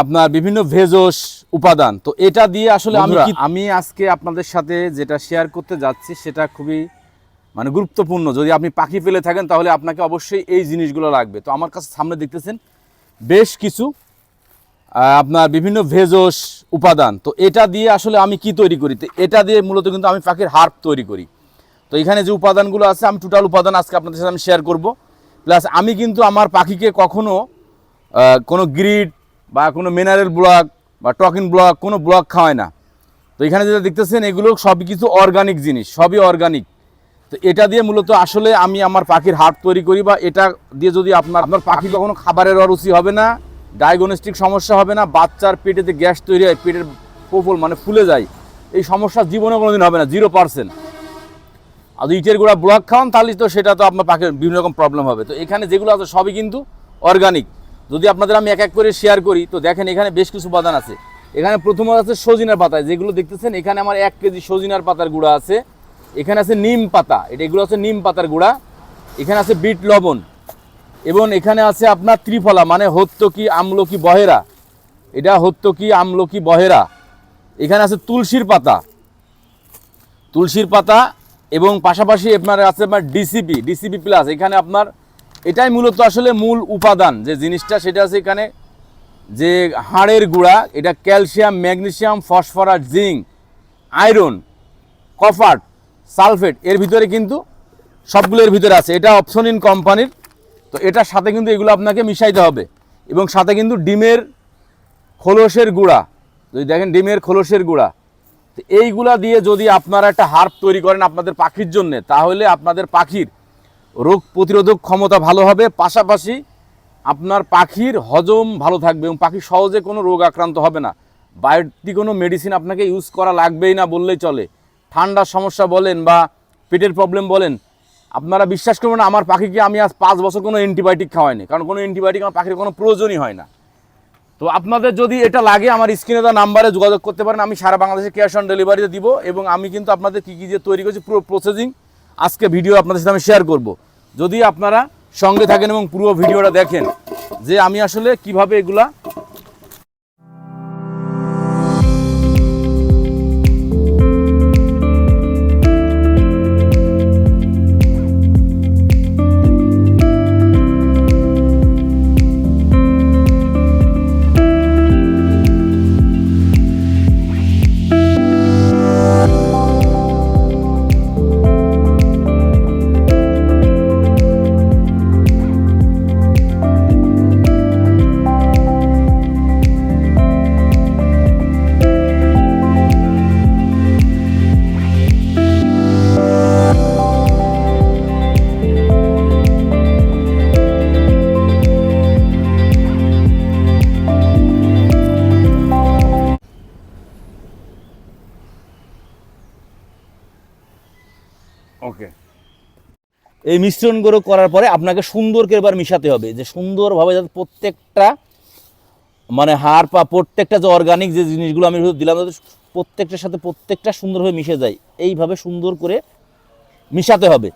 আপনার বিভিন্ন ভেজস উপাদান। তো এটা দিয়ে আসলে আমি আমি আজকে আপনাদের সাথে যেটা শেয়ার করতে যাচ্ছি সেটা খুবই মানে গুরুত্বপূর্ণ। যদি আপনি পাখি পেলে থাকেন তাহলে আপনাকে অবশ্যই এই জিনিসগুলো লাগবে। তো আমার কাছে সামনে দেখতেছেন বেশ কিছু আপনার বিভিন্ন ভেজস উপাদান। তো এটা দিয়ে আসলে আমি কি তৈরি করি? তো এটা দিয়ে মূলত কিন্তু আমি পাখির হার্প তৈরি করি। তো এখানে যে উপাদানগুলো আছে আমি টোটাল উপাদান আজকে আপনাদের সাথে আমি শেয়ার করব। প্লাস আমি কিন্তু আমার পাখিকে কখনো কোনো গ্রিড বা কোনো মিনারেল ব্লক বা টকিন ব্লক কোনো ব্লক খাওয়ায় না। তো এখানে যেটা দেখতেছেন, এগুলো সব কিছু অর্গানিক জিনিস, সবই অর্গানিক তো এটা দিয়ে মূলত আসলে আমি আমার পাখির হাট তৈরি করি বা এটা দিয়ে যদি আপনার আপনার পাখি কখনো খাবারের অরুচি হবে না ডায়াগনস্টিক সমস্যা হবে না, বাচ্চার পেটেতে গ্যাস তৈরি হয়, পেটের পোপল মানে ফুলে যায়, এই সমস্যা জীবনে কোনো দিন হবে না জিরো পার্সেন্ট আর ইটের গুঁড়া ব্লক খাওয়ান, তাহলে তো সেটা তো আপনার পাখির বিভিন্ন রকম প্রবলেম হবে। তো এখানে যেগুলো আছে, সবই কিন্তু অর্গানিক যদি আপনাদের আমি এক এক করে শেয়ার করি, তো দেখেন এখানে বেশ কিছু উপাদান আছে। এখানে প্রথমত আছে সজিনার পাতা, যেগুলো দেখতেছেন, এখানে আমার এক কেজি সজিনার পাতার গুঁড়া আছে। এখানে আছে নিম পাতা, এটা এগুলো আছে নিম পাতার গুঁড়া। এখানে আছে বিট লবণ। এবং এখানে আছে আপনার ত্রিফলা মানে হত্যকি আমলকি বহেরা। এটা হত্যকি আমলকি বহেরা। এখানে আছে তুলসীর পাতা। তুলসীর পাতা এবং পাশাপাশি আপনার আছে আপনার ডিসিপি ডিসিপি প্লাস এখানে আপনার এটাই মূলত আসলে মূল উপাদান। যে জিনিসটা সেটা আছে এখানে, যে হাড়ের গুঁড়া, এটা calcium, magnesium, phosphorus, zinc, iron copper sulphate, এর ভিতরে কিন্তু সবগুলোর ভিতরে আছে। এটা অপশন ইন কোম্পানির। তো এটার সাথে কিন্তু এগুলো আপনাকে মিশাইতে হবে। এবং সাথে কিন্তু ডিমের খোলসের গুঁড়া। যদি দেখেন ডিমের খোলসের গুঁড়া। তো এইগুলা দিয়ে যদি আপনারা একটা হার্প তৈরি করেন আপনাদের পাখির জন্য, তাহলে আপনাদের পাখির রোগ প্রতিরোধক ক্ষমতা ভালো হবে, পাশাপাশি আপনার পাখির হজম ভালো থাকবে এবং পাখি সহজে কোনো রোগ আক্রান্ত হবে না। বাড়তি কোনো মেডিসিন আপনাকে ইউজ করা লাগবেই না বললেই চলে। ঠান্ডার সমস্যা বলেন বা পেটের প্রবলেম বলেন, আপনারা বিশ্বাস করবেন না, আমার পাখিকে আমি আজ পাঁচ বছর কোনো অ্যান্টিবায়োটিক খাওয়াইনি, কারণ কোনো অ্যান্টিবায়োটিক আমার পাখির কোনো প্রয়োজনই হয় না। তো আপনাদের যদি এটা লাগে, আমার স্ক্রিনে দেওয়া নাম্বারে যোগাযোগ করতে পারেন, আমি সারা বাংলাদেশে ক্যাশ অন ডেলিভারিতে দিব এবং আমি কিন্তু আপনাদের কী কী যে তৈরি করেছি, পুরো প্রসেসিং আজকে ভিডিও আপনাদের সাথে আমি শেয়ার করব। যদি আপনারা সঙ্গে থাকেন এবং পুরো ভিডিওটা দেখেন যে আমি আসলে কীভাবে এগুলা ওকে। এই মিশ্রণগুলো করার পরে আপনাকে সুন্দর করে এবার মিশাতে হবে যে সুন্দরভাবে যাতে প্রত্যেকটা মানে হাড় পা প্রত্যেকটা যে অর্গানিক যে জিনিসগুলো আমি দিলাম যাতে প্রত্যেকটার সাথে প্রত্যেকটা সুন্দরভাবে মিশে যায় এইভাবে সুন্দর করে মিশাতে হবে।